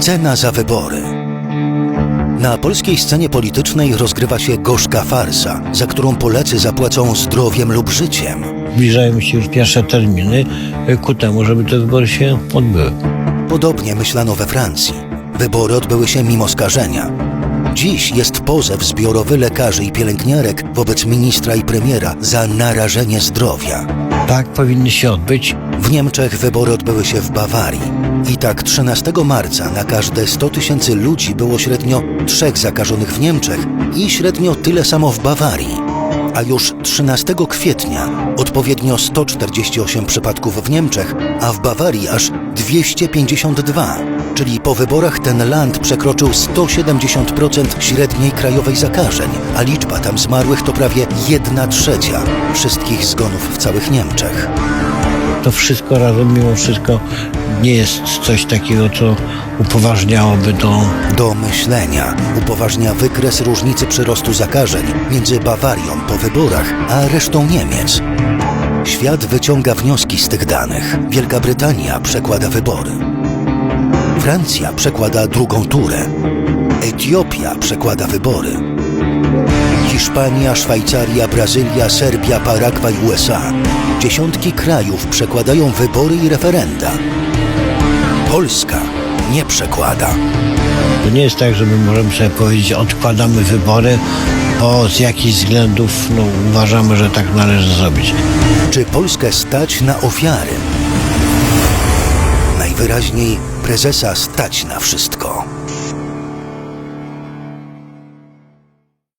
Cena za wybory. Na polskiej scenie politycznej rozgrywa się gorzka farsa, za którą Polacy zapłacą zdrowiem lub życiem. Zbliżają się już pierwsze terminy y, ku temu, żeby te wybory się odbyły. Podobnie myślano we Francji. Wybory odbyły się mimo skażenia. Dziś jest pozew zbiorowy lekarzy i pielęgniarek wobec ministra i premiera za narażenie zdrowia. Tak powinny się odbyć. W Niemczech wybory odbyły się w Bawarii. I tak 13 marca na każde 100 tysięcy ludzi było średnio trzech zakażonych w Niemczech i średnio tyle samo w Bawarii. A już 13 kwietnia odpowiednio 148 przypadków w Niemczech, a w Bawarii aż 252. Czyli po wyborach ten land przekroczył 170% średniej krajowej zakażeń, a liczba tam zmarłych to prawie 1 trzecia wszystkich zgonów w całych Niemczech. To wszystko razem, mimo wszystko, nie jest coś takiego, co upoważniałoby do Do myślenia upoważnia wykres różnicy przyrostu zakażeń między Bawarią po wyborach a resztą Niemiec. Świat wyciąga wnioski z tych danych. Wielka Brytania przekłada wybory. Francja przekłada drugą turę. Etiopia przekłada wybory. Hiszpania, Szwajcaria, Brazylia, Serbia, Paragwaj, USA. Dziesiątki krajów przekładają wybory i referenda. Polska nie przekłada. To nie jest tak, że my możemy sobie powiedzieć, odkładamy wybory, bo z jakichś względów no, uważamy, że tak należy zrobić. Czy Polskę stać na ofiary? Najwyraźniej prezesa stać na wszystko.